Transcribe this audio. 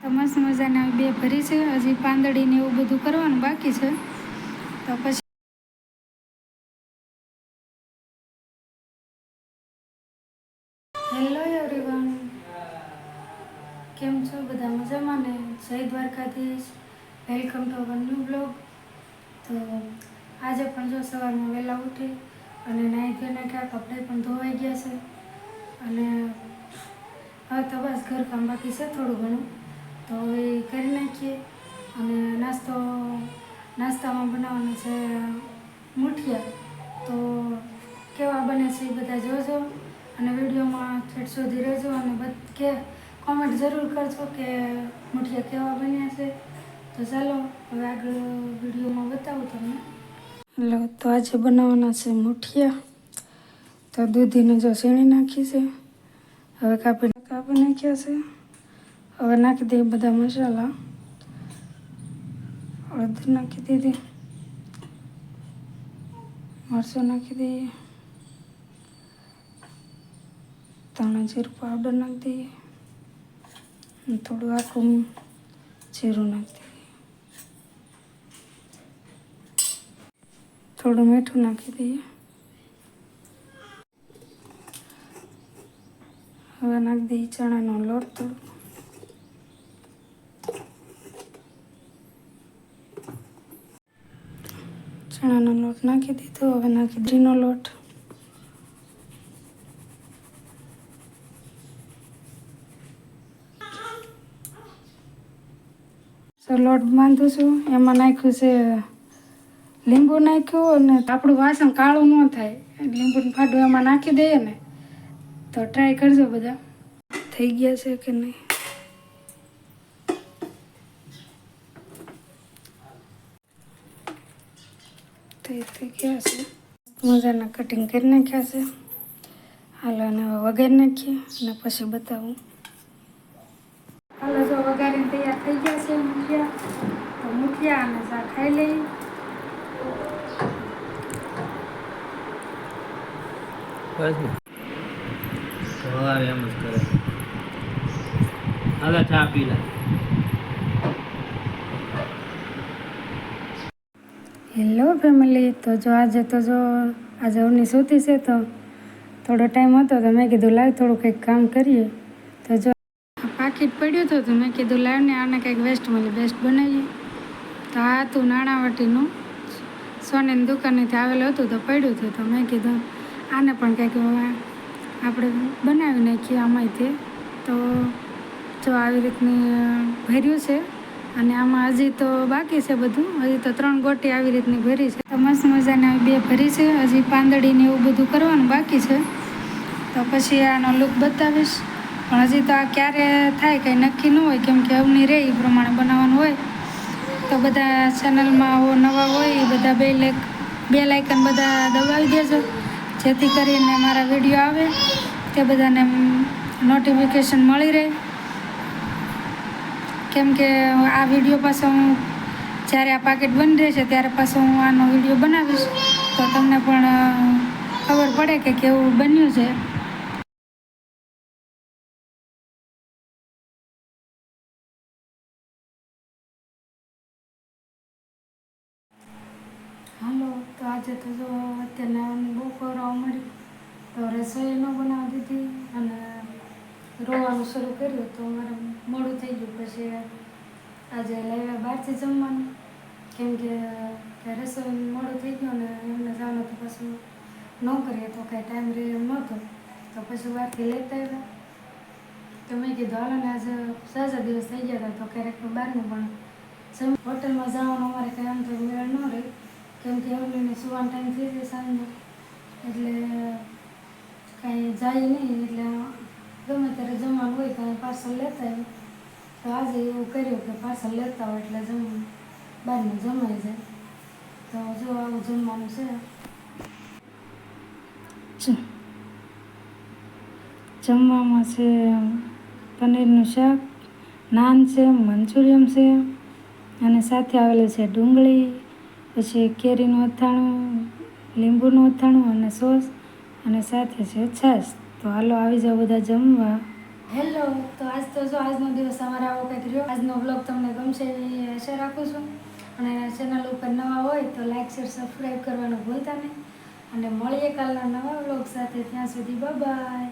તો મસ્ત મજાના બે ભરી છે. હજી પાંદડીને એવું બધું કરવાનું બાકી છે. તો પછી હેલો એવરીવન કેમ છો? બધા મજામાં ને? જય Dwarkadhish. Welcome to our new blog તો આજે પણ જો સવારમાં વહેલા ઉઠી અને નાહી ધોઈને નાખ્યા કપડાં પણ ધોવાઈ ગયા છે. અને હવે તો બસ ઘરકામ બાકી છે થોડું ઘણું. તો એ કરી નાખીએ અને નાસ્તો, નાસ્તામાં બનાવવાનું છે મુઠિયા. તો કેવા બને છે એ બધા જોજો અને વિડીયોમાં છેટ સુધી રહેજો અને કે કોમેન્ટ જરૂર કરજો કે મુઠિયા કેવા બન્યા છે. તો ચાલો, હવે આગળ વિડીયોમાં બતાવું તમને. હેલો, તો આજે બનાવવાના છે મુઠિયા. તો દૂધીને જો શેણી નાખી છે હવે કાપી કાપી નાખ્યા છે. હવે નાખી દઈએ બધા મસાલા. હળદર નાખી દીધી. મરચું નાખી દઈએ ધાણા જીરું પાવડર નાખી દઈએ થોડું આખું જીરું નાખી દઈએ થોડું મીઠું નાખી દઈએ હવે નાખી દઈએ ચણાનો લોટ થોડો ચણાનો લોટ નાખી દીધો, હવે નાખી ઘીનો લોટ. તો લોટ બાંધું છું. એમાં નાખ્યું છે લીંબુ નાખ્યું અને આપણું વાસણ કાળું ન થાય. લીંબુનું ફાડું એમાં નાખી દઈએ ને. તો ટ્રાય કરજો બધા. થઈ ગયા છે કે નહીં? થઈ ગયા છે મજાના કટિંગ કરી નાખ્યા છે હાલો અને હવે વઘારી નાખીએ અને પછી બતાવું હાલો જો વઘારીને તૈયાર થઈ ગયા છે મૂક્યા તો મૂક્યા અને ચા ખાઈ લઈએ બસ એમ જ કરે હાલા ચા પી લે હેલો ફેમિલી તો જો આજે તો જો, આજે અવની સૂતી છે તો થોડો ટાઈમ હતો તો મેં કીધું, લાવ થોડું કંઈક કામ કરીએ. તો જો પાકીટ પડ્યું હતું તો મેં કીધું લાવ ને આને કંઈક વેસ્ટ મળી બેસ્ટ બનાવીએ. તો આ હતું નાણાવટીનું. સોનીની દુકાનેથી આવેલું હતું તો પડ્યું હતું તો મેં કીધું, આને પણ કંઈક આપણે બનાવી નાખીએ આમાંથી. તો જો આવી રીતની ભર્યું છે. અને આમાં હજી તો બાકી છે બધું. હજી તો ત્રણ ગોટી આવી રીતની ભરી છે. તો મસ્ત મજાની આવી બે ભરી છે. હજી પાંદડીને એવું બધું કરવાનું બાકી છે. તો પછી આનો લુક બતાવીશ. પણ હજી તો આ ક્યારે થાય કંઈ નક્કી ન હોય, કેમ કે અવની રહે એ પ્રમાણે બનાવવાનું હોય. તો બધા ચેનલમાં નવા હોય એ બધા બે લેક બે લાઇકન બધા દબાવી દેજો. જેથી કરીને મારા વીડિયો આવે, તે બધાને નોટિફિકેશન મળી રહે. કેમ કે આ વીડિયો પાછો હું જ્યારે આ પાકેટ બંધ રહેશે ત્યારે પાછો હું આનો વીડિયો બનાવીશ. તો તમને પણ ખબર પડે કે કેવું બન્યું છે. હાલો, તો આજે તો જો અત્યારે બહુ કરવા મળી તો રસોઈ ન બનાવી દીધી અને રોવાનું શરૂ કર્યું તો મારે મોડું થઈ ગયું. પછી આજે લાવ્યા બહારથી જમવાનું. કેમ કે રસોઈ મોડું થઈ ગયું ને એમને જવાનું તો પાછું ન કરીએ તો કાંઈ ટાઈમ રહે એમ નહોતો. તો પછી બહારથી લેતા આવ્યા. તો મેં કીધું, હાલો ને આજે સાજા દિવસ થઈ ગયા હતા, તો ક્યારેક બહારનું પણ હોટલમાં જવાનું અમારે કાંઈ આમ તો મેળ ન રહે. કેમ કે એમને સુવાનો ટાઈમ થઈ જાય સાંજનો એટલે કાંઈ જાય નહીં એટલે ગમે ત્યારે જમવાનું હોય તો પાર્સલ લેતા હોય તો આજે એવું કર્યું કે પાર્સલ લેતા હોય એટલે જમ બહારનું જમાઈ જાય. તો જો આવું જમવાનું છે. જમવામાં છે પનીરનું શાક, નાન છે મંચુરિયમ છે, અને સાથે આવેલું છે ડુંગળી, પછી કેરીનું અથાણું, લીંબુનું અથાણું અને સોસ, અને સાથે છે છાશ. તો હાલો, આવી જાઓ બધા જમવા. હેલો, તો આજ તો જો આજનો દિવસ અમારે આવો કંઈક રહ્યો. આજનો બ્લોગ તમને ગમશે એવી આશા રાખું છું. અને ચેનલ ઉપર નવા હોય તો લાઈક શેર સબસ્ક્રાઈબ કરવાનું ભૂલતા નહીં. અને મળીએ કાલના નવા બ્લોગ સાથે. ત્યાં સુધી બાય